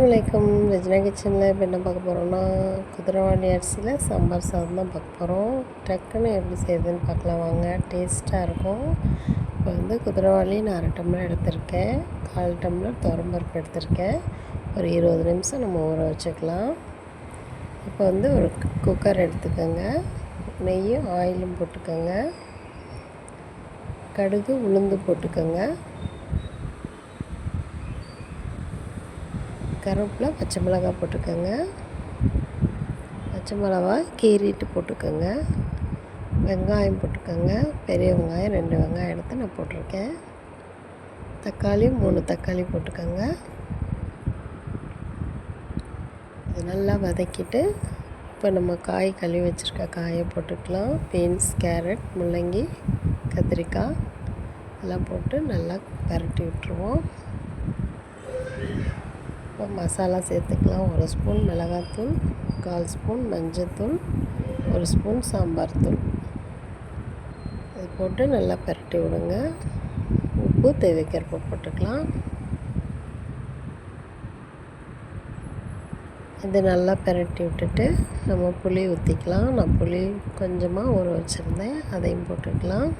வணக்கம் ரஜினா கிச்சனில் இப்போ என்ன பார்க்க போகிறோம்னா குதிரவாளி அரிசியில் சாம்பார் சாதம் தான் பார்க்க போகிறோம் டக்குன்னு எப்படி செய்யுதுன்னு பார்க்கலாம் வாங்க. டேஸ்ட்டாக இருக்கும். இப்போ வந்து குதிரவாளி நான் அரை டம்ளர் எடுத்திருக்கேன். கால் டம்ளர் துவரம்பருப்பு எடுத்திருக்கேன். ஒரு இருபது நிமிஷம் நம்ம ஊற வச்சுக்கலாம். இப்போ வந்து ஒரு குக்கர் எடுத்துக்கோங்க. நெய்யும் ஆயிலும் போட்டுக்கோங்க. கடுகு உளுந்து போட்டுக்கோங்க. கருவேப்பிலை பச்சை மிளகாய் போட்டுக்கோங்க. பச்சை மிளகாய் கீறிட்டு போட்டுக்கோங்க. வெங்காயம் போட்டுக்கோங்க. பெரிய வெங்காயம் ரெண்டு வெங்காயம் எடுத்து நான் போட்டிருக்கேன். தக்காளி மூணு தக்காளி போட்டுக்கோங்க. இது நல்லா வதக்கிட்டு இப்போ நம்ம காய் கழுவி வச்சுருக்க காயை போட்டுக்கலாம். பீன்ஸ் கேரட் முள்ளங்கி கத்திரிக்காய் எல்லாம் போட்டு நல்லா பரட்டி விட்டுருவோம். இப்போ மசாலா சேர்த்துக்கலாம். ஒரு ஸ்பூன் மிளகாத்தூள் கால் ஸ்பூன் மஞ்சத்தூள் ஒரு ஸ்பூன் சாம்பார் தூள் இது போட்டு நல்லா பரட்டி விடுங்க. உப்பு தேவைக்கிறப்ப போட்டுக்கலாம். இது நல்லா பரட்டி விட்டுட்டு நம்ம புளி ஊற்றிக்கலாம் நான் புளி கொஞ்சமாக ஊற வச்சுருந்தேன். அதையும் போட்டுக்கலாம்.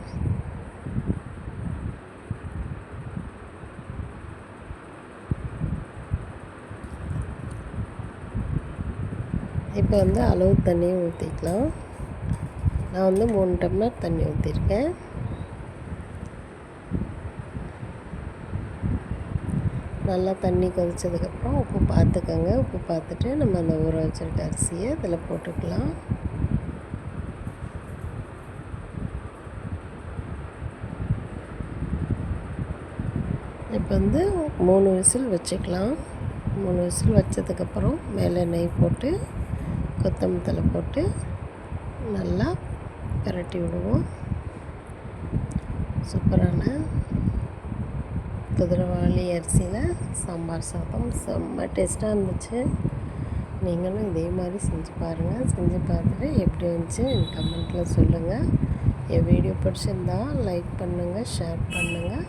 இப்போ வந்து அளவு தண்ணியும் ஊற்றிக்கலாம். நான் வந்து மூணு டம்ளர் தண்ணி ஊற்றிருக்கேன். நல்லா தண்ணி கொதித்ததுக்கப்புறம் உப்பு பார்த்துக்கோங்க. உப்பு பார்த்துட்டு நம்ம அந்த ஊற வச்சுருக்க அரிசியை இதில் போட்டுக்கலாம். இப்போ வந்து மூணு விசில் வச்சுக்கலாம். மூணு விசில் வச்சதுக்கப்புறம் மேலே நெய் போட்டு கொத்தமல்லி தலை போட்டு நல்லா பரட்டி விடுவோம். சூப்பரான குதிரவாளி அரிசியில் சாம்பார் சாதம். செம்ம டேஸ்ட்டாக இருந்துச்சு. நீங்களும் இதே மாதிரி செஞ்சு பாருங்கள் செஞ்சு பார்த்துட்டு எப்படி இருந்துச்சு என் கமெண்ட்டில் சொல்லுங்கள் என் வீடியோ பிடிச்சிருந்தா லைக் பண்ணுங்கள் ஷேர் பண்ணுங்கள்